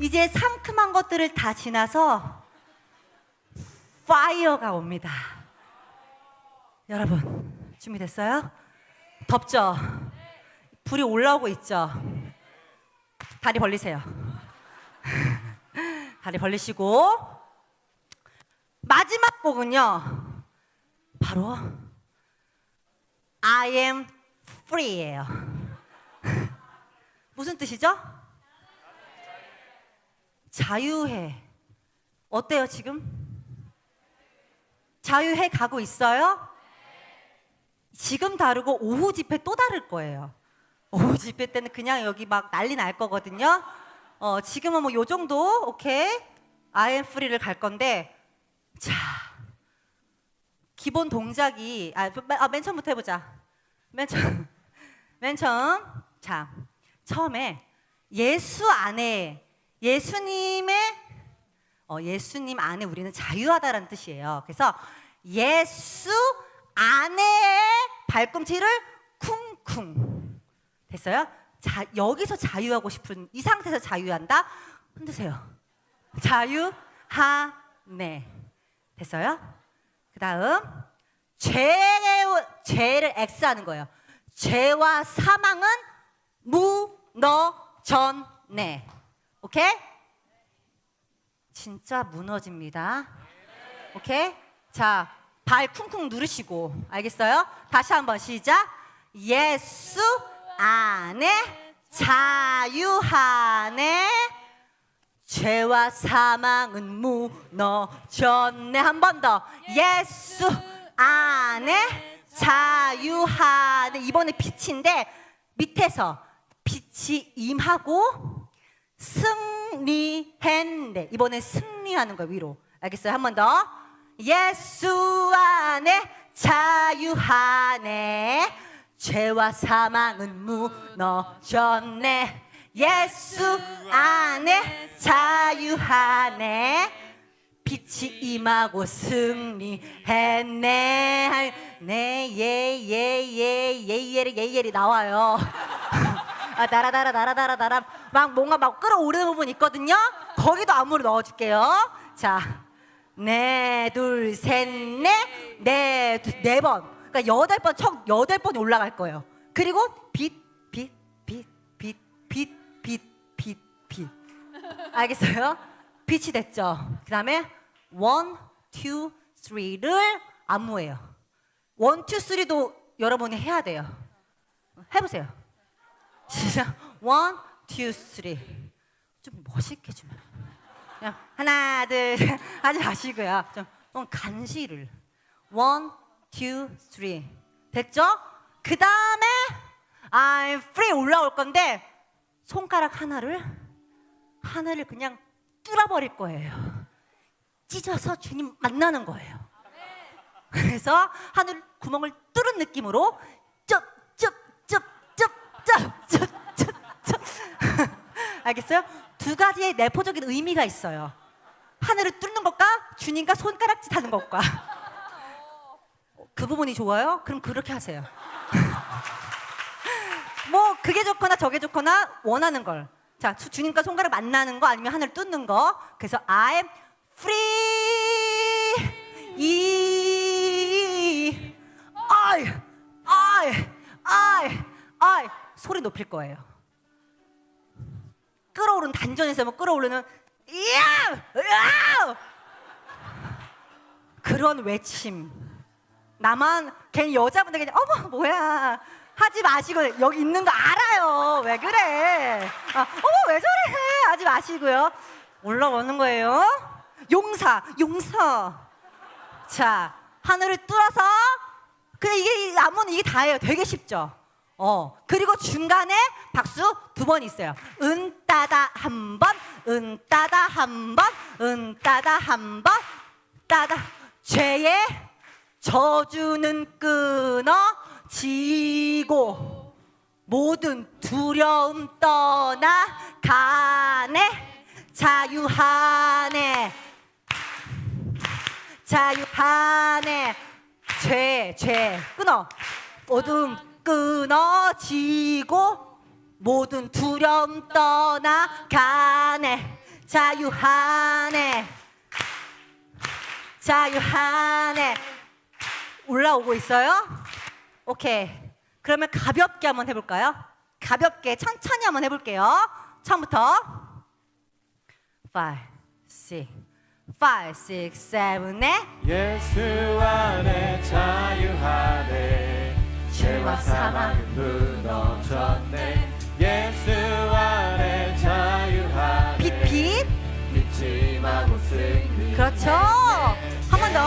이제 상큼한 것들을 다 지나서 파이어가 옵니다. 여러분, 준비됐어요? 덥죠? 불이 올라오고 있죠? 다리 벌리세요. 다리 벌리시고 마지막 곡은요. 바로 I am free예요. 무슨 뜻이죠? 자유해. 어때요, 지금? 자유해 가고 있어요? 지금 다르고 오후 집회 또 다를 거예요. 오후 집회 때는 그냥 여기 막 난리 날 거거든요. 어, 지금은 뭐 요 정도 오케이. Am free를 갈 건데 자. 기본 동작이 아, 맨- 아, 맨 처음부터 해보자. 맨 처음 맨 처음 자 처음에 예수 안에 예수님의 어, 예수님 안에 우리는 자유하다라는 뜻이에요. 그래서 예수 안에 발꿈치를 쿵쿵 됐어요? 자 여기서 자유하고 싶은 이 상태에서 자유한다 흔드세요. 자유하네 됐어요? 그 다음 죄 죄를 X하는 거예요. 죄와 사망은 무너졌네. 오케이? 진짜 무너집니다. 오케이? 자, 발 쿵쿵 누르시고 알겠어요? 다시 한번 시작. 예수 안에 자유하네. 죄와 사망은 무너졌네. 한 번 더. 예수 안에 자유하네. 이번에 빛인데 밑에서 빛이 임하고 승리했네. 이번에 승리하는 거예요, 위로. 알겠어요? 한 번 더. 예수 안에 자유하네. 죄와 사망은 무너졌네. 예수 안에 자유하네. 빛이 임하고 승리했네. 네, 예, 예, 예, 예, 예리, 예, 예리 나와요. 아, 나라나라, 나라나라, 나라. 막 뭔가 막 끌어오르는 부분 있거든요. 거기도 안무를 넣어줄게요. 자, 네, 둘, 셋, 넷, 네, 두- 네 번. 그러니까 여덟 번, 총 여덟 번이 올라갈 거예요. 그리고 빛, 빛, 빛, 빛, 빛, 빛, 빛, 빛. 알겠어요? 빛이 됐죠. 그 다음에 one, two, three를 안무해요. one, two, three도 여러분이 해야 돼요. 해보세요. 진짜 one, two, three. 좀 멋있게 좀. 그냥 하나, 둘, 셋 하지 마시고요. 좀, 좀 간시를. one, two, three. 됐죠? 그 다음에 I'm free 올라올 건데 손가락 하나를 하늘을 그냥 뚫어버릴 거예요. 찢어서 주님 만나는 거예요. 그래서 하늘 구멍을 뚫은 느낌으로 쩝쩝쩝쩝쩝쩝쩝 알겠어요? 두 가지의 내포적인 의미가 있어요. 하늘을 뚫는 것과 주님과 손가락짓 하는 것과 그 부분이 좋아요? 그럼 그렇게 하세요. 뭐 그게 좋거나 저게 좋거나 원하는 걸. 자, 주- 주님과 손가락 만나는 거 아니면 하늘 뚫는 거. 그래서 I'm free. 이 I I I I 소리 높일 거예요. 끌어오르는 단전에서 뭐 끌어오르는 이야! 으아! 그런 외침. 나만 괜히 여자분들 그냥 어머 뭐야? 하지 마시고 여기 있는 거 알아요. 왜 그래? 아, 어머 왜 저래? 하지 마시고요. 올라오는 거예요. 용사 용서. 자 하늘을 뚫어서 그냥 이게 이 안무는 이게 다예요. 되게 쉽죠? 어. 그리고 중간에 박수 두 번 있어요. 은 따다 한 번 은 따다 한 번 은 따다 한 번 따다. 죄의 저주는 끊어지고 모든 두려움 떠나 가네. 자유하네. 자유하네. 죄, 죄 끊어. 어둠 끊어지고 모든 두려움 떠나가네. 자유하네. 자유하네. 올라오고 있어요? 오케이. 그러면 가볍게 한번 해볼까요? 가볍게 천천히 한번 해볼게요. 처음부터. 5, 6, 5, 6, 7, 8 예수 안에 자유하네. 죄와 사망은 그렇죠. 한 번 더.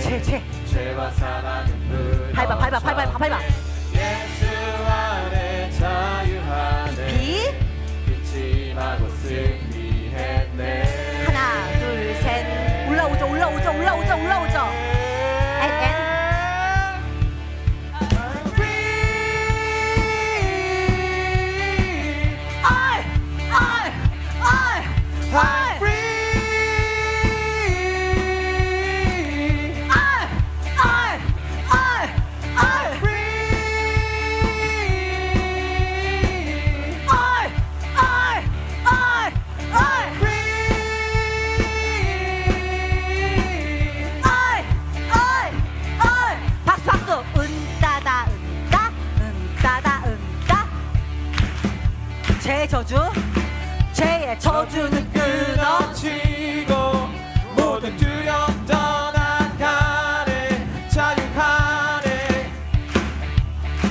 죄, 죄. 밟아, 밟아, 밟아, 밟아. 죄의 저주? 죄의 저주는 끊어 끊어지고 모든 두려움 떠나가네 자유하네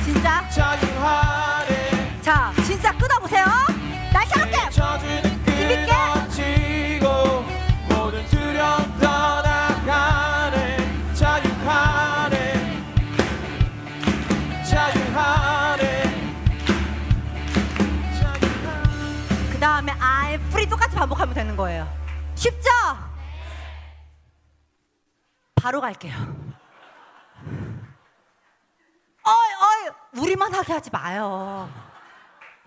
진짜? 자유하네 자 진짜 끊어보세요. 날카롭게 저주는. 끊어지고 모든 두려움 떠나가네 자유 반복하면 되는 거예요. 쉽죠? 바로 갈게요. 어이 어이 우리만 하게 하지 마요.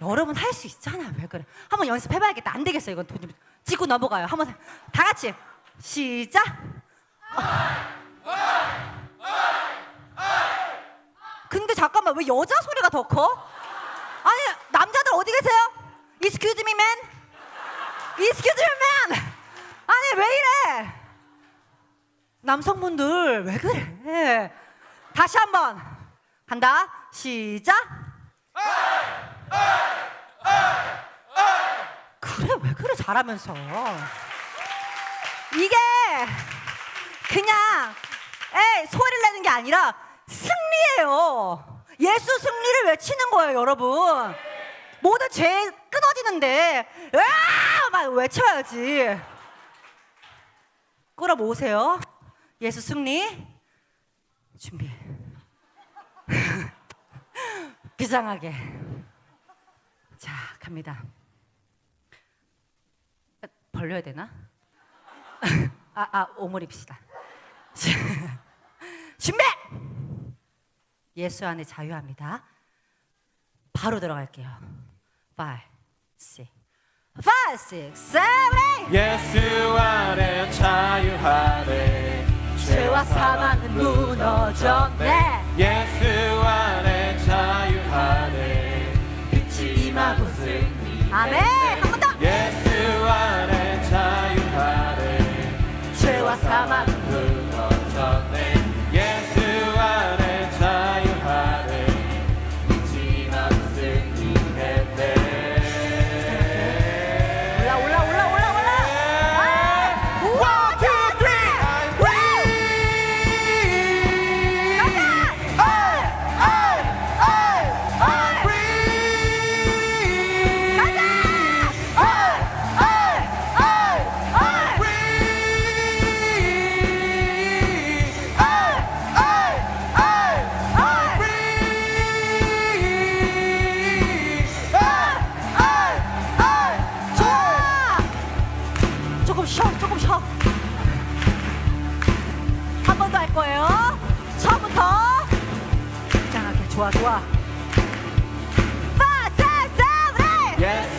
여러분 할 수 있잖아 왜 그래? 한번 연습해봐야겠다. 안 되겠어 이건 돈 좀 찍고 넘어가요. 한번 다 같이. 시작. 근데 잠깐만 왜 여자 소리가 더 커? 아니 남자들 어디 계세요? Excuse me man Excuse 아니 왜 이래? 남성분들 왜 그래? 다시 한번 간다. 시작. 그래 왜 그래? 잘하면서. 이게 그냥 에 소리를 내는 게 아니라 승리예요. 예수 승리를 외치는 거예요 여러분. 모든 죄 끊어지는데 으 막 외쳐야지 끌어 모으세요 예수 승리 준비 비장하게 자 갑니다 벌려야 되나? 아, 아, 오물 입시다. 준비! 예수 안에 자유합니다. 바로 들어갈게요. 5, 6, 5, 6, 7, 8! 예수 안에 자유하네 죄와 사망은 무너졌네. 예수 안에 자유하네 빛이 임하고 승리 아멘! 쉬어 조금 쉬어 한 번 더 할 거예요. 처음부터. 이상하게 좋아 좋아. 5, 6, 7, 8 Yes.